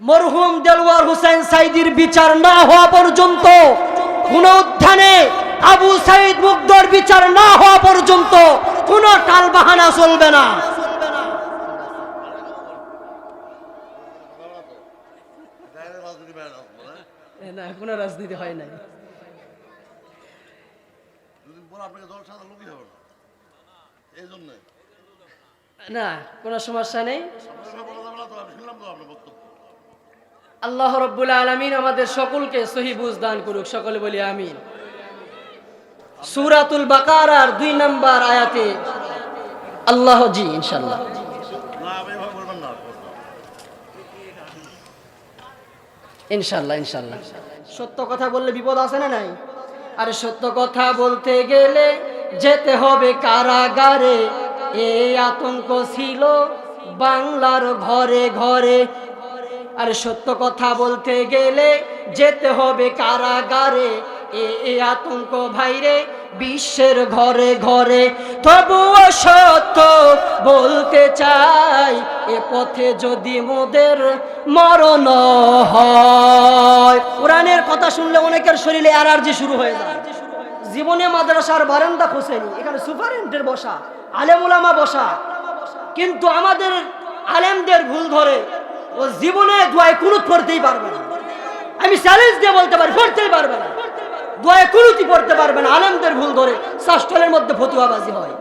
মরহুম দেলওয়ার হুসেন সাইদির বিচার না হওয়া পর্যন্ত কোন উত্থানে আবু সাইদ মুগ্ধর বিচার না হওয়া পর্যন্ত কোন টাল বাহানা চলবে না। না কোনো রাজনীতি হয় নাই। না। কোনো সমস্যা নেই আপনার বলা যাবে না তো আমি শুনলাম তো আপনার বক্তব্য আল্লাহ রব্বুল আলমিন আমাদের সকলকে সহি দান করুক, সকলে বলি আমিন। সুরাতুল বাকারার দুই নাম্বার আয়াতে আল্লাহ, জি ইনশাল্লাহ ইনশাল্লাহ ইনশাল্লাহ সত্য কথা বললে বিপদ আছে না নাই? আরে সত্য কথা বলতে গেলে যেতে হবে কারাগারে। এই আতঙ্ক ছিল বাংলার ঘরে ঘরে। আরে সত্য কথা বলতে গেলে যেতে হবে কারাগারে। এ আতঙ্ক ভাইরে, বিশ্বের ঘরে ঘরে। তবুও সত্য বলতে চাই, এ পথে যদি মোদের মরণ হয়। কোরআনের কথা শুনলে অনেকের শরীরে অ্যালার্জি শুরু হয়ে যায়। জীবনে মাদ্রাসার বারান্দা খোসেনি এখানে সুপারেন্টের বসা, আলেমুলামা বসা। কিন্তু আমাদের আলেমদের ভুল ধরে। ও জীবনে দোয়ায় কুনুত পড়তেই পারবে না। আমি চ্যালেঞ্জ দিয়ে বলতে পারি, পড়তেই পারবে না। দোয়ায় কুনুতি পড়তে পারবে না, আনন্দের ভুল ধরে শাস্ত্রের মধ্যে ফতুয়াবাজি হয়।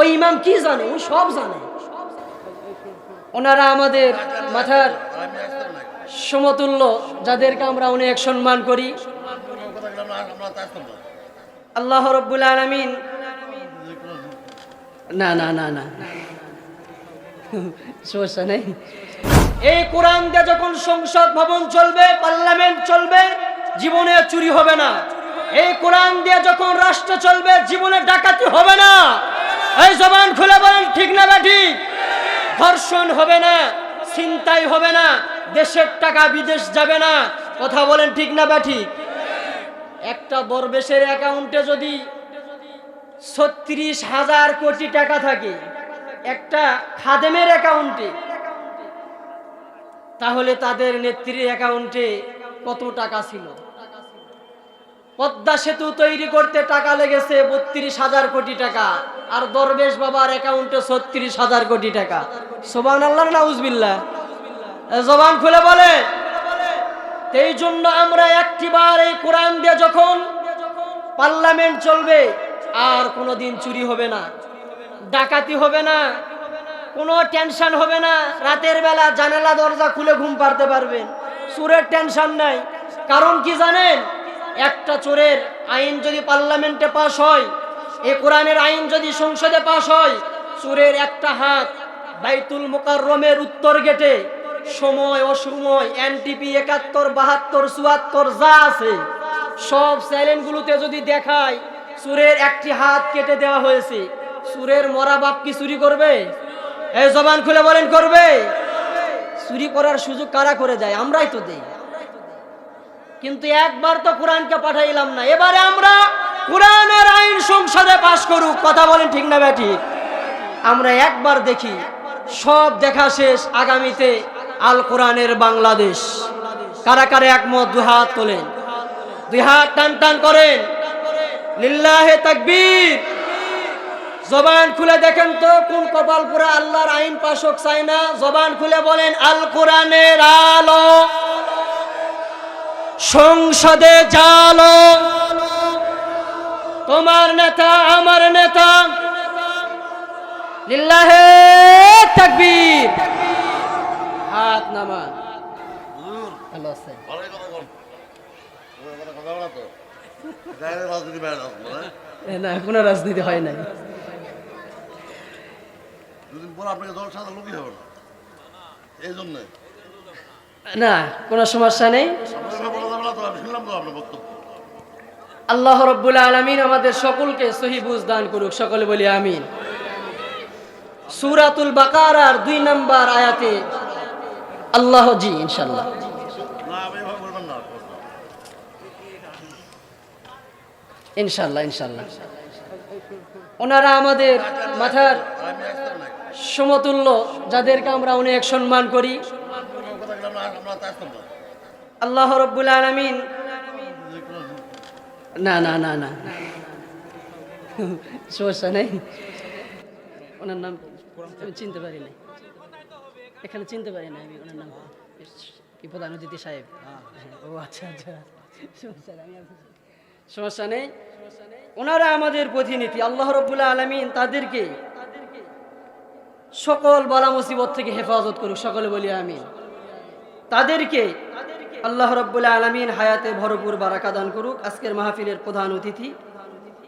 ওই ইমাম কি জানে? ওই সব জানে। ওনারা আমাদের মাথার সমতুল্য, যাদেরকে আমরা অনেক সম্মান করি। আল্লাহ রব্বুল আলমিন না না না না। সমস্যা নেই এই কোরআন দিয়ে যখন সংসদ ভবন চলবে, পার্লামেন্ট চলবে, জীবনে চুরি হবে না। এই কোরআন দিয়ে যখন রাষ্ট্র চলবে, জীবনে ডাকাতি হবে না। এই জবান খুলে বলেন, ঠিক না বা ঠিক? ধর্ষণ হবে না, ছিনতাই হবে না, দেশের টাকা বিদেশ যাবে না। কথা বলেন, ঠিক না বা একটা দরবেশের অ্যাকাউন্টে যদি ছত্রিশ হাজার কোটি টাকা থাকে একটা খাদেমের অ্যাকাউন্টে। তাহলে তাদের নেত্রীর অ্যাকাউন্টে কত টাকা ছিল? পদ্মা সেতু তৈরি করতে টাকা লেগেছে বত্রিশ হাজার কোটি টাকা, আর দরবেশ বাবার অ্যাকাউন্টে ছত্রিশ হাজার কোটি টাকা। সোবান আল্লাহ নাউজবিল্লা জবান খুলে বলে। এই জন্য আমরা একটিবার এই কোরআন দিয়ে যখন পার্লামেন্ট চলবে, আর কোনো দিন চুরি হবে না। ডাকাতি হবে না। কোনো টেনশন হবে না। রাতের বেলা জানালা দরজা খুলে ঘুম পারতে পারবেন। চোরের টেনশন নাই। কারণ কি জানেন? একটা চোরের আইন যদি পার্লামেন্টে পাশ হয়, এ কোরআনের আইন যদি সংসদে পাশ হয়, চোরের একটা হাত বাইতুল মোকাররমের উত্তর গেটে সময় অসময়, এনটিপি একাত্তর, বাহাত্তর, চুয়াত্তর, যা আছে, সব চ্যালেঞ্জগুলোতে যদি দেখায়, চুরের একটি হাত কেটে দেওয়া হয়েছে। চুরের মরা বাপ কি চুরি করবে? এই জবান খুলে বলেন, করবে। চুরি করার সুযোগ কারা করে যায় আমরাই তো দেই। কিন্তু একবার তো কোরআনকে পাঠাইলাম না। এবারে আমরা কোরআনের আইন সংসদে পাশ করুক। কথা বলেন ঠিক না ব্যাটি? আমরা একবার দেখি, সব দেখা শেষ আগামীতে আল কোরআনের বাংলাদেশ। কারা কারা একমত? দুই হাত তোলেন। দুই হাত টান টান করেন। লিল্লাহে তাকবীর। জবান খুলে দেখেন তো, কোন কপাল পুরা আল্লাহর আইন পাশক চায় না। জবান খুলে বলেন আল কোরআনের আলো। সংসদে জালো। তোমার নেতা, আমার নেতা। লিল্লাহে তাকবীর। হাত হুজুর ভালো এ না কোনো রাজনীতি হয় নাই। দুদিন পর আপনাকে দল সাদা লোকই হবে না। এই জন্যে। না কোনো সমস্যা নেই। আল্লাহ রব্বুল আলমিন আমাদের সকলকে সহি বুঝ দান করুক সকলে বলি আমিন। সুরাতুল বাকারার দুই নাম্বার আয়াতে আল্লাহ জি ইনশাল্লাহ ইনশাল্লাহ ইনশাল্লাহ ওনারা আমাদের মাথার সমতুল্য যাদেরকে আমরা অনেক সম্মান করি। আল্লাহ রব্বুল আলমিন না না না না। সমস্যা নেই। ওনার নাম? আমি চিনতে পারি না এখানে চিনতে পারি না আমি ওনার নাম। কি? প্রধান অতিথি সাহেব? ও আচ্ছা আচ্ছা। সমস্যা নেই, সমস্যা নেই। ওনারা আমাদের প্রতিনিধি। আল্লাহ রব্বুল্লাহ আলমিন তাদেরকে সকল বালা মুসিবত থেকে হেফাজত করুক, সকলে বলি আমিন। তাদেরকে আল্লাহ রব্বুল আলমিন হায়াতে ভরপুর বারাকা দান করুক। আজকের মাহফিলের প্রধান অতিথি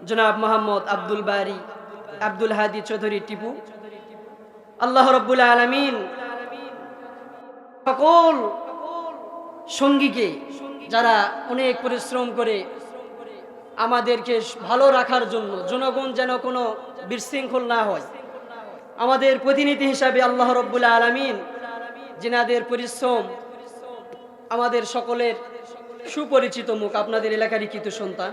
জনাব মোহাম্মদ আব্দুল বারি, আব্দুল হাদি চৌধুরী টিপু। আল্লাহ রব্বুল আলমিন সকল সঙ্গীকে, যারা অনেক পরিশ্রম করে আমাদেরকে ভালো রাখার জন্য, জনগণ যেন কোনো বিশৃঙ্খল না হয় আমাদের প্রতিনিধি হিসাবে আল্লাহ রব্বুল আলমিন যিনাদের পরিশ্রম, আমাদের সকলের সুপরিচিত মুখ আপনাদের এলাকারই কিতু সন্তান।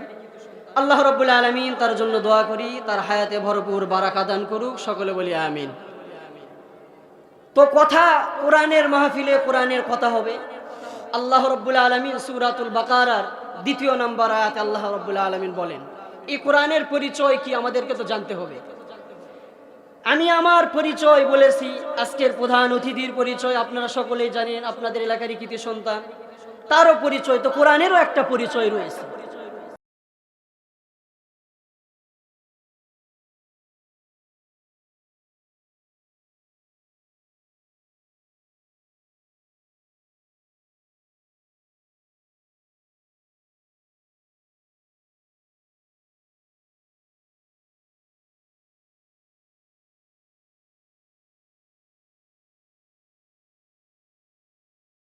আল্লাহ রব্বুল আলমিন তার জন্য দোয়া করি, তার হায়াতে ভরপুর বারাকা দান করুক, সকলে বলি আমিন। তো কথা কোরআনের মাহফিলে কোরআনের কথা হবে। আল্লাহ রব্বুল আলমিন সুরাতুল বাকারার দ্বিতীয় নম্বর আয়াতে আল্লাহ রব্বুল আলমিন বলেন, এই কোরআনের পরিচয় কি আমাদেরকে তো জানতে হবে। আমি আমার পরিচয় বলেছি, আজকের প্রধান অতিথির পরিচয় আপনারা সকলেই জানেন, আপনাদের এলাকারই কৃতি সন্তান। তারও পরিচয় তো কোরআনেরও একটা পরিচয় রয়েছে।